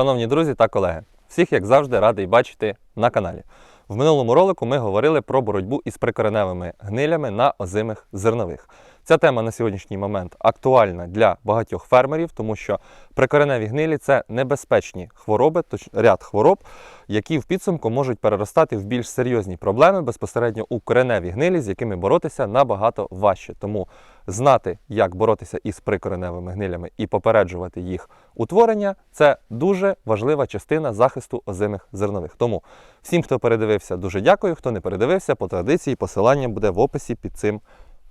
Шановні друзі та колеги, всіх, як завжди, радий бачити на каналі. В минулому ролику ми говорили про боротьбу із прикореневими гнилями на озимих зернових. Ця тема на сьогоднішній момент актуальна для багатьох фермерів, тому що прикореневі гнилі це небезпечні хвороби, точ ряд хвороб, які в підсумку можуть переростати в більш серйозні проблеми безпосередньо у кореневі гнилі, з якими боротися набагато важче. Тому знати, як боротися із прикореневими гнилями і попереджувати їх утворення це дуже важлива частина захисту озимих зернових. Тому всім, хто передивився, дуже дякую. Хто не передивився, по традиції посилання буде в описі під цим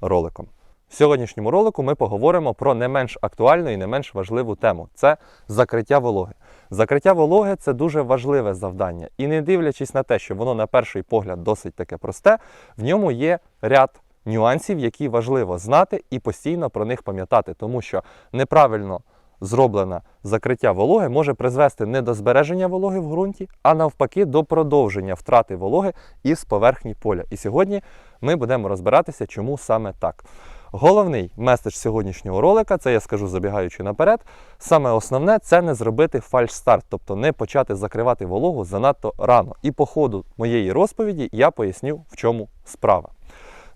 роликом. В сьогоднішньому ролику ми поговоримо про не менш актуальну і не менш важливу тему це закриття вологи. Закриття вологи це дуже важливе завдання, і не дивлячись на те, що воно на перший погляд досить таке просте, в ньому є ряд нюансів, які важливо знати і постійно про них пам'ятати, тому що неправильно зроблене закриття вологи може призвести не до збереження вологи в ґрунті, а навпаки до продовження втрати вологи із поверхні поля. І сьогодні ми будемо розбиратися, чому саме так. Головний меседж сьогоднішнього ролика, це я скажу забігаючи наперед. Саме основне це не зробити фальш-старт, тобто не почати закривати вологу занадто рано. І по ходу моєї розповіді я поясню, в чому справа.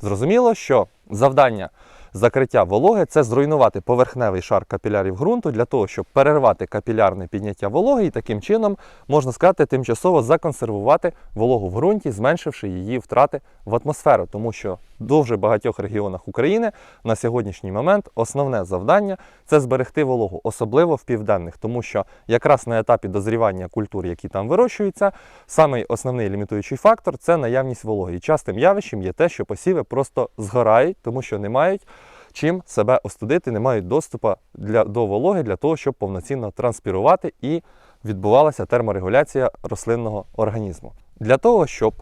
Зрозуміло, що завдання закриття вологи це зруйнувати поверхневий шар капілярів ґрунту для того, щоб перервати капілярне підняття вологи і таким чином, можна сказати, тимчасово законсервувати вологу в ґрунті, зменшивши її втрати в атмосферу. Тому що дуже багатьох регіонах України на сьогоднішній момент основне завдання це зберегти вологу, особливо в південних, тому що якраз на етапі дозрівання культур, які там вирощуються, самий основний лімітуючий фактор це наявність вологи. І частим явищем є те, що посіви просто згорають, тому що не мають чим себе остудити, не мають доступу для, до вологи для того, щоб повноцінно транспірувати і відбувалася терморегуляція рослинного організму. Для того, щоб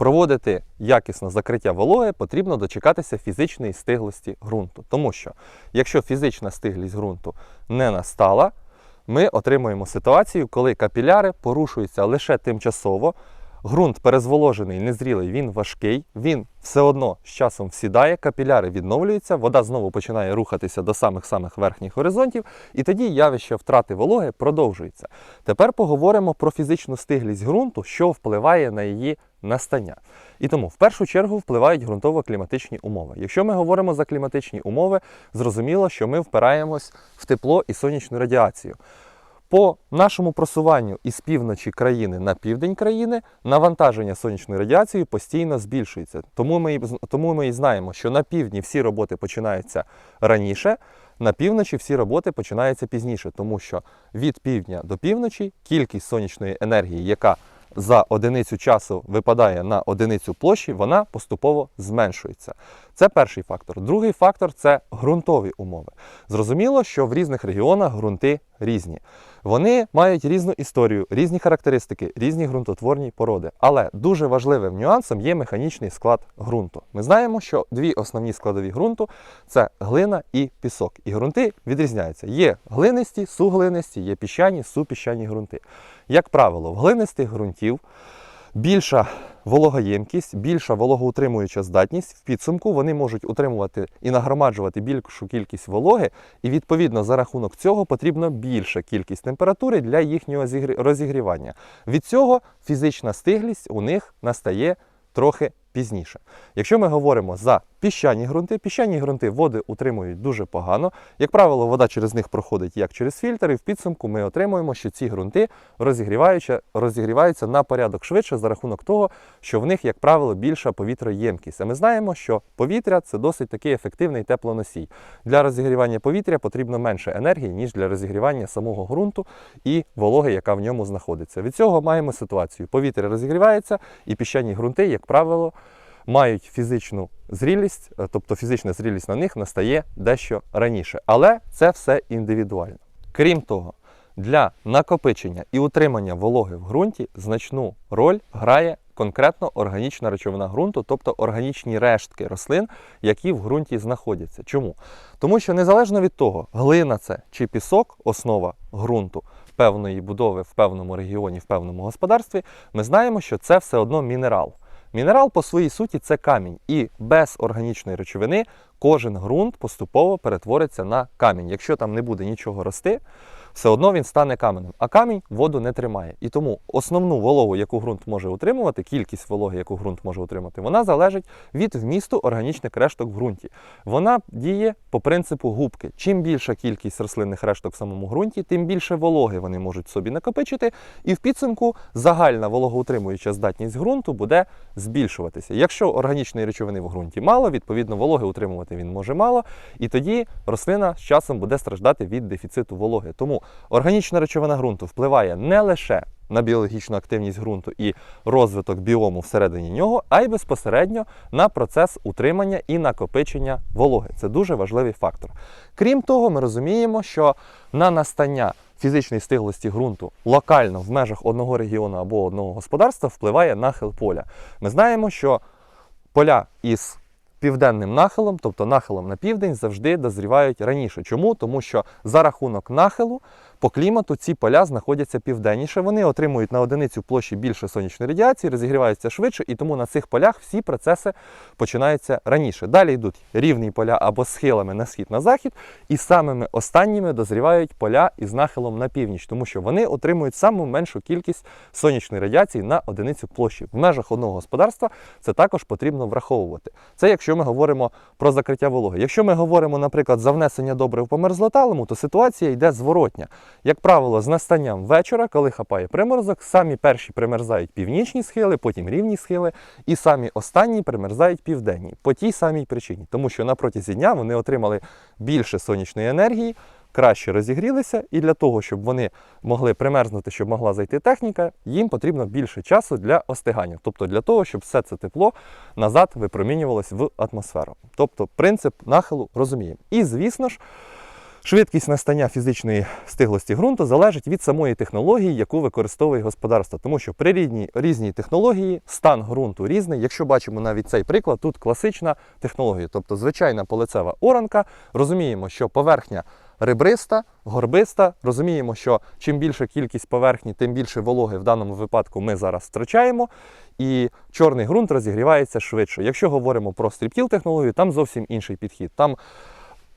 проводити якісне закриття вологи, потрібно дочекатися фізичної стиглості ґрунту. Тому що якщо фізична стиглість ґрунту не настала, ми отримуємо ситуацію, коли капіляри порушуються лише тимчасово. Ґрунт перезволожений, незрілий, він важкий, він все одно з часом всідає, капіляри відновлюються, вода знову починає рухатися до самих-самих верхніх горизонтів, і тоді явище втрати вологи продовжується. Тепер поговоримо про фізичну стиглість ґрунту, що впливає на її настання. І тому в першу чергу впливають ґрунтово-кліматичні умови. Якщо ми говоримо за кліматичні умови, зрозуміло, що ми впираємось в тепло і сонячну радіацію. По нашому просуванню із півночі країни на південь країни навантаження сонячною радіацією постійно збільшується. Тому ми, тому ми і знаємо, що на півдні всі роботи починаються раніше, на півночі всі роботи починаються пізніше, тому що від півдня до півночі кількість сонячної енергії, яка за одиницю часу випадає на одиницю площі, вона поступово зменшується. Це перший фактор. Другий фактор це ґрунтові умови. Зрозуміло, що в різних регіонах ґрунти різні. Вони мають різну історію, різні характеристики, різні ґрунтотворні породи. Але дуже важливим нюансом є механічний склад ґрунту. Ми знаємо, що дві основні складові ґрунту це глина і пісок. І ґрунти відрізняються. Є глинисті, суглинисті, є піщані, супіщані ґрунти. Як правило, в глинистих ґрунтів більша вологоємкість, більша вологоутримуюча здатність. В підсумку вони можуть утримувати і нагромаджувати більшу кількість вологи, і відповідно за рахунок цього потрібна більша кількість температури для їхнього розігрівання. Від цього фізична стиглість у них настає трохи пізніше. Якщо ми говоримо за піщані ґрунти, піщані ґрунти води утримують дуже погано. Як правило, вода через них проходить як через фільтр, і в підсумку ми отримуємо, що ці ґрунти розігріваються, на порядок швидше за рахунок того, що в них, як правило, більша повітроємкість. А ми знаємо, що повітря це досить такий ефективний теплоносій. Для розігрівання повітря потрібно менше енергії, ніж для розігрівання самого ґрунту і вологи, яка в ньому знаходиться. Від цього маємо ситуацію: повітря розігрівається, і піщані ґрунти, як правило, мають фізичну зрілість, е, тобто фізична зрілість на них настає дещо раніше. Але це все індивідуально. Крім того, для накопичення і утримання вологи в ґрунті значну роль грає конкретно органічна речовина ґрунту, тобто органічні рештки рослин, які в ґрунті знаходяться. Чому? Тому що незалежно від того, глина це чи пісок, основа ґрунту певної будови в певному регіоні, в певному господарстві, ми знаємо, що це все одно мінерал. Мінерал по своїй суті це камінь, і без органічної речовини кожен ґрунт поступово перетвориться на камінь. Якщо там не буде нічого рости, все одно він стане каменем. А камінь воду не тримає. І тому основну вологу, яку ґрунт може утримувати, кількість вологи, яку ґрунт може утримати, вона залежить від вмісту органічних решток в ґрунті. Вона діє по принципу губки. Чим більша кількість рослинних решток в самому ґрунті, тим більше вологи вони можуть собі накопичити, і в підсумку загальна вологоутримуюча здатність ґрунту буде збільшуватися. Якщо органічної речовини в ґрунті мало, відповідно вологи утримувати він може мало, і тоді рослина з часом буде страждати від дефіциту вологи. Тому органічна речовина ґрунту впливає не лише на біологічну активність ґрунту і розвиток біому всередині нього, а й безпосередньо на процес утримання і накопичення вологи. Це дуже важливий фактор. Крім того, ми розуміємо, що на настання фізичної стиглості ґрунту локально в межах одного регіону або одного господарства впливає нахил поля. Ми знаємо, що поля із південним нахилом, тобто нахилом на південь, завжди дозрівають раніше. Чому? Тому що за рахунок нахилу по клімату ці поля знаходяться південніше. Вони отримують на одиницю площі більше сонячної радіації, розігріваються швидше, і тому на цих полях всі процеси починаються раніше. Далі йдуть рівні поля або схилами на схід на захід, і самими останніми дозрівають поля із нахилом на північ, тому що вони отримують саму меншу кількість сонячної радіації на одиницю площі. В межах одного господарства це також потрібно враховувати. Це якщо ми говоримо про закриття вологи. Якщо ми говоримо, наприклад, за внесення добрив по мерзлоталому, то ситуація йде зворотня. Як правило, з настанням вечора, коли хапає приморозок, самі перші примерзають північні схили, потім рівні схили, і самі останні примерзають південні по тій самій причині, тому що на протязі дня вони отримали більше сонячної енергії, краще розігрілися, і для того, щоб вони могли примерзнути, щоб могла зайти техніка, їм потрібно більше часу для остигання, тобто для того, щоб все це тепло назад випромінювалось в атмосферу. Тобто принцип нахилу розуміємо. І звісно ж. Швидкість настання фізичної стиглості ґрунту залежить від самої технології, яку використовує господарство. Тому що при рідній, різній технології стан ґрунту різний. Якщо бачимо навіть цей приклад, тут класична технологія, тобто звичайна полицева оранка. Розуміємо, що поверхня ребриста, горбиста. Розуміємо, що чим більша кількість поверхні, тим більше вологи в даному випадку ми зараз втрачаємо. І чорний ґрунт розігрівається швидше. Якщо говоримо про стріптіл технологію, там зовсім інший підхід. Там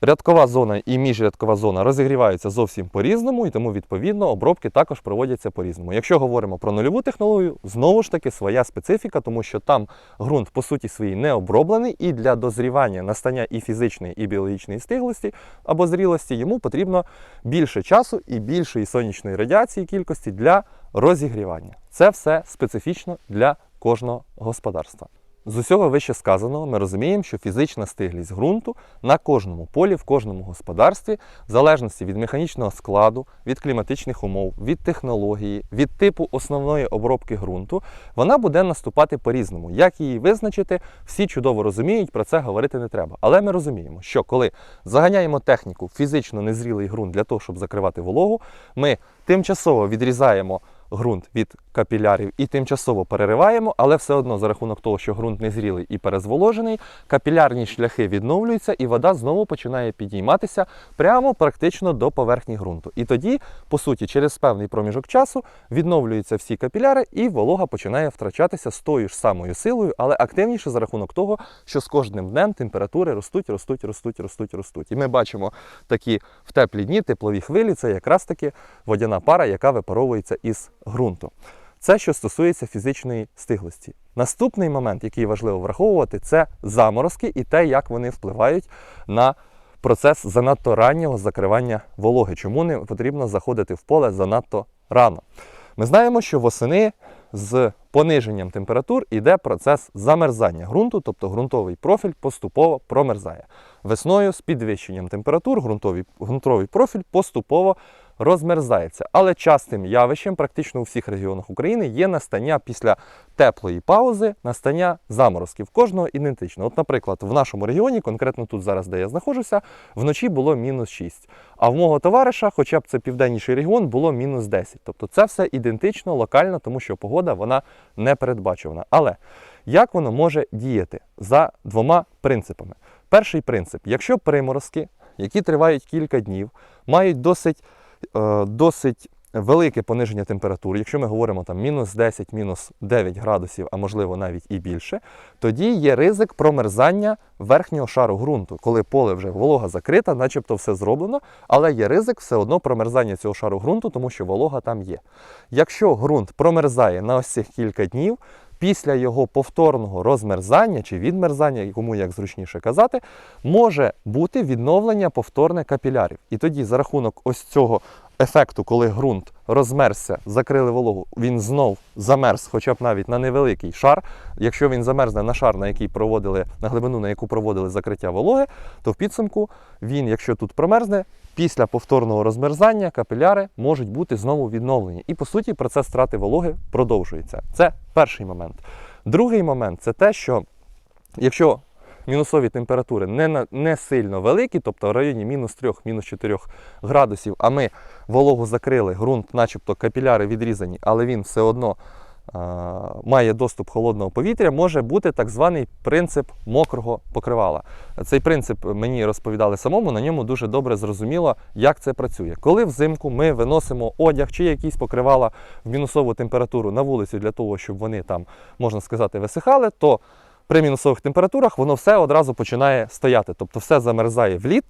Рядкова зона і міжрядкова зона розігріваються зовсім по-різному, і тому, відповідно, обробки також проводяться по-різному. Якщо говоримо про нульову технологію, знову ж таки своя специфіка, тому що там ґрунт по суті своїй не оброблений, і для дозрівання настання і фізичної, і біологічної стиглості або зрілості йому потрібно більше часу і більшої сонячної радіації кількості для розігрівання. Це все специфічно для кожного господарства. З усього вище сказаного ми розуміємо, що фізична стиглість ґрунту на кожному полі, в кожному господарстві, в залежності від механічного складу, від кліматичних умов, від технології, від типу основної обробки ґрунту, вона буде наступати по-різному. Як її визначити, всі чудово розуміють, про це говорити не треба. Але ми розуміємо, що коли заганяємо техніку фізично незрілий ґрунт для того, щоб закривати вологу, ми тимчасово відрізаємо ґрунт від капілярів і тимчасово перериваємо, але все одно за рахунок того, що ґрунт незрілий і перезволожений, капілярні шляхи відновлюються і вода знову починає підійматися прямо практично до поверхні ґрунту. І тоді, по суті, через певний проміжок часу відновлюються всі капіляри, і волога починає втрачатися з тою ж самою силою, але активніше за рахунок того, що з кожним днем температури ростуть, ростуть, ростуть, ростуть, ростуть. І ми бачимо такі в теплі дні теплові хвилі. Це якраз таки водяна пара, яка випаровується із ґрунту. Це що стосується фізичної стиглості. Наступний момент, який важливо враховувати, це заморозки і те, як вони впливають на процес занадто раннього закривання вологи. Чому не потрібно заходити в поле занадто рано? Ми знаємо, що восени з пониженням температур йде процес замерзання ґрунту, тобто ґрунтовий профіль поступово промерзає. Весною з підвищенням температур ґрунтовий, профіль поступово розмерзається. Але частим явищем практично у всіх регіонах України є настання після теплої паузи, настання заморозків. Кожного ідентично. От, наприклад, в нашому регіоні, конкретно тут зараз, де я знаходжуся, вночі було мінус 6. А в мого товариша, хоча б це південніший регіон, було мінус 10. Тобто це все ідентично, локально, тому що погода вона не передбачувана. Але як воно може діяти за двома принципами? Перший принцип: якщо приморозки, які тривають кілька днів, мають досить, досить велике пониження температури, якщо ми говоримо там мінус 10, мінус 9 градусів, а можливо навіть і більше, тоді є ризик промерзання верхнього шару ґрунту, коли поле вже волога закрита, начебто все зроблено, але є ризик все одно промерзання цього шару ґрунту, тому що волога там є. Якщо ґрунт промерзає на ось цих кілька днів, після його повторного розмерзання чи відмерзання, кому як зручніше казати, може бути відновлення повторне капілярів. І тоді за рахунок ось цього ефекту, коли ґрунт розмерзся, закрили вологу, він знов замерз, хоча б навіть на невеликий шар. Якщо він замерзне на шар, на який проводили на глибину, на яку проводили закриття вологи, то в підсумку він, якщо тут промерзне, після повторного розмерзання капіляри можуть бути знову відновлені. І по суті процес страти вологи продовжується. Це перший момент. Другий момент це те, що якщо мінусові температури не, не сильно великі, тобто в районі мінус 3, мінус 4 градусів, а ми вологу закрили, ґрунт, начебто капіляри відрізані, але він все одно а, має доступ холодного повітря, може бути так званий принцип мокрого покривала. Цей принцип мені розповідали самому, на ньому дуже добре зрозуміло, як це працює. Коли взимку ми виносимо одяг чи якісь покривала в мінусову температуру на вулицю для того, щоб вони там, можна сказати, висихали, то при мінусових температурах воно все одразу починає стояти. Тобто все замерзає в лід,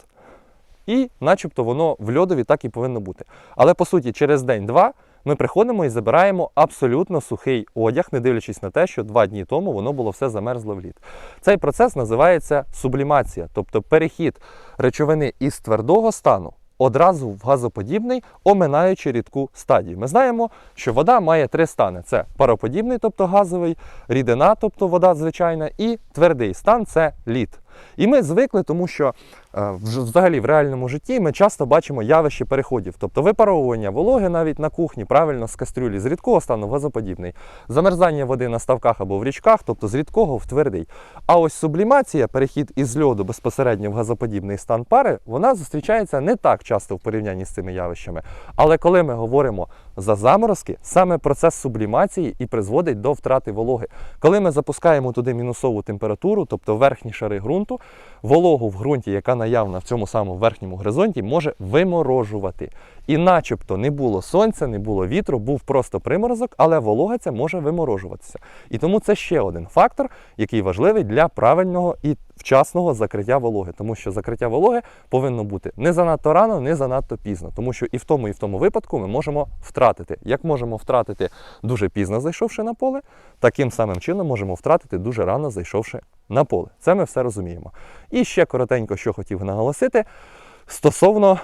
і начебто воно в льодові так і повинно бути. Але по суті, через день-два ми приходимо і забираємо абсолютно сухий одяг, не дивлячись на те, що два дні тому воно було все замерзло в лід. Цей процес називається сублімація, тобто перехід речовини із твердого стану. Одразу в газоподібний, оминаючи рідку стадію. Ми знаємо, що вода має три стани: це пароподібний, тобто газовий, рідина, тобто вода звичайна, і твердий стан це лід. І ми звикли, тому що е, взагалі в реальному житті ми часто бачимо явище переходів, тобто випаровування вологи навіть на кухні, правильно з кастрюлі з рідкого стану в газоподібний, замерзання води на ставках або в річках, тобто з рідкого в твердий. А ось сублімація, перехід із льоду безпосередньо в газоподібний стан пари, вона зустрічається не так часто в порівнянні з цими явищами. Але коли ми говоримо за заморозки, саме процес сублімації і призводить до втрати вологи. Коли ми запускаємо туди мінусову температуру, тобто верхні шари ґрунту, вологу в ґрунті, яка наявна в цьому самому верхньому горизонті, може виморожувати. І начебто не було сонця, не було вітру, був просто приморозок, але волога ця може виморожуватися. І тому це ще один фактор, який важливий для правильного і вчасного закриття вологи, тому що закриття вологи повинно бути не занадто рано, не занадто пізно, тому що і в тому, і в тому випадку ми можемо втратити. Як можемо втратити дуже пізно зайшовши на поле, таким самим чином можемо втратити дуже рано зайшовши на поле. Це ми все розуміємо. І ще коротенько, що хотів наголосити стосовно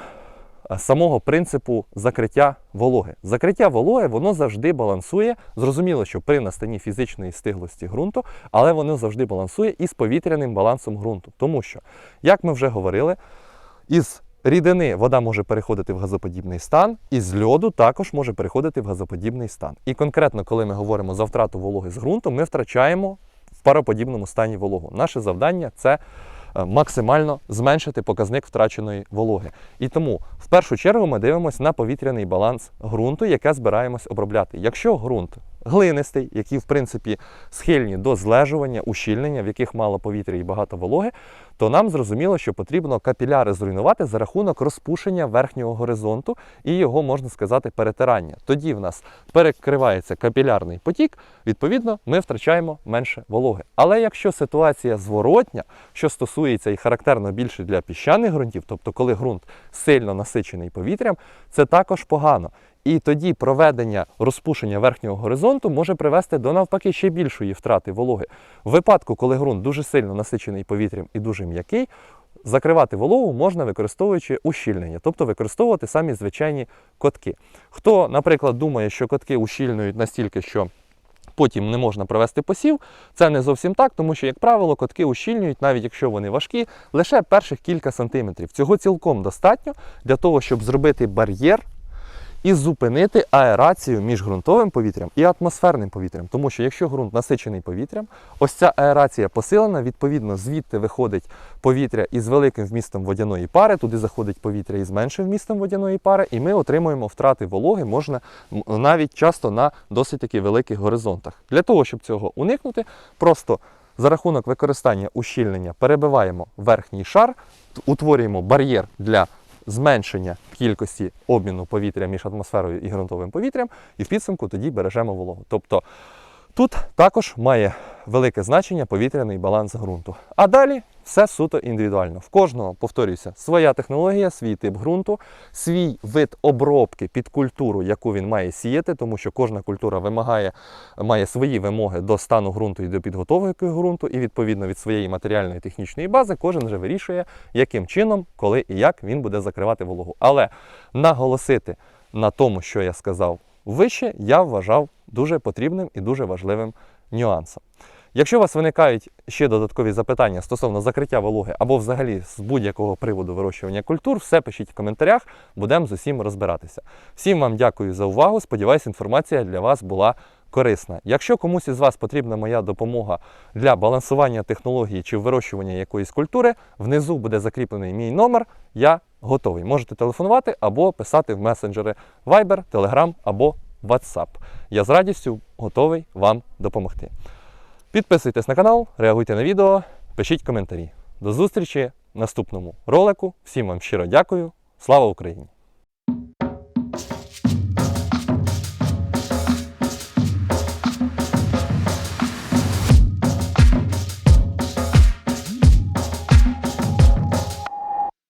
самого принципу закриття вологи. Закриття вологи воно завжди балансує. Зрозуміло, що при настанні фізичної стиглості ґрунту, але воно завжди балансує із повітряним балансом ґрунту. Тому що, як ми вже говорили, із рідини вода може переходити в газоподібний стан, із льоду також може переходити в газоподібний стан. І конкретно, коли ми говоримо за втрату вологи з ґрунту, ми втрачаємо в пароподібному стані вологу. Наше завдання це е, максимально зменшити показник втраченої вологи. І тому в першу чергу ми дивимося на повітряний баланс ґрунту, яке збираємось обробляти. Якщо ґрунт глинистий, які в принципі схильні до злежування, ущільнення, в яких мало повітря і багато вологи, то нам зрозуміло, що потрібно капіляри зруйнувати за рахунок розпушення верхнього горизонту і його, можна сказати, перетирання. Тоді в нас перекривається капілярний потік, відповідно, ми втрачаємо менше вологи. Але якщо ситуація зворотня, що стосується і характерно більше для піщаних ґрунтів, тобто коли ґрунт сильно насичений повітрям, це також погано. І тоді проведення розпушення верхнього горизонту може привести до навпаки ще більшої втрати вологи. В випадку, коли ґрунт дуже сильно насичений повітрям і дуже м'який, закривати вологу можна використовуючи ущільнення, тобто використовувати самі звичайні котки. Хто, наприклад, думає, що котки ущільнюють настільки, що Потім не можна провести посів. Це не зовсім так, тому що, як правило, котки ущільнюють, навіть якщо вони важкі, лише перших кілька сантиметрів. Цього цілком достатньо для того, щоб зробити бар'єр і зупинити аерацію між ґрунтовим повітрям і атмосферним повітрям. Тому що якщо ґрунт насичений повітрям, ось ця аерація посилена, відповідно, звідти виходить повітря із великим вмістом водяної пари, туди заходить повітря із меншим вмістом водяної пари, і ми отримуємо втрати вологи, можна навіть часто на досить таки великих горизонтах. Для того, щоб цього уникнути, просто за рахунок використання ущільнення перебиваємо верхній шар, утворюємо бар'єр для зменшення кількості обміну повітря між атмосферою і ґрунтовим повітрям, і в підсумку тоді бережемо вологу. Тобто тут також має велике значення повітряний баланс ґрунту. А далі все суто індивідуально. В кожного, повторюся, своя технологія, свій тип ґрунту, свій вид обробки під культуру, яку він має сіяти, тому що кожна культура вимагає, має свої вимоги до стану ґрунту і до підготовки ґрунту, і відповідно від своєї матеріальної технічної бази кожен вже вирішує, яким чином, коли і як він буде закривати вологу. Але наголосити на тому, що я сказав вище, я вважав дуже потрібним і дуже важливим нюансом. Якщо у вас виникають ще додаткові запитання стосовно закриття вологи або взагалі з будь-якого приводу вирощування культур, все пишіть в коментарях, будемо з усім розбиратися. Всім вам дякую за увагу. Сподіваюсь, інформація для вас була корисна. Якщо комусь із вас потрібна моя допомога для балансування технології чи вирощування якоїсь культури, внизу буде закріплений мій номер. Я готовий. Можете телефонувати або писати в месенджери Viber, Telegram або WhatsApp. Я з радістю готовий вам допомогти. Підписуйтесь на канал, реагуйте на відео, пишіть коментарі. До зустрічі в наступному ролику. Всім вам щиро дякую. Слава Україні!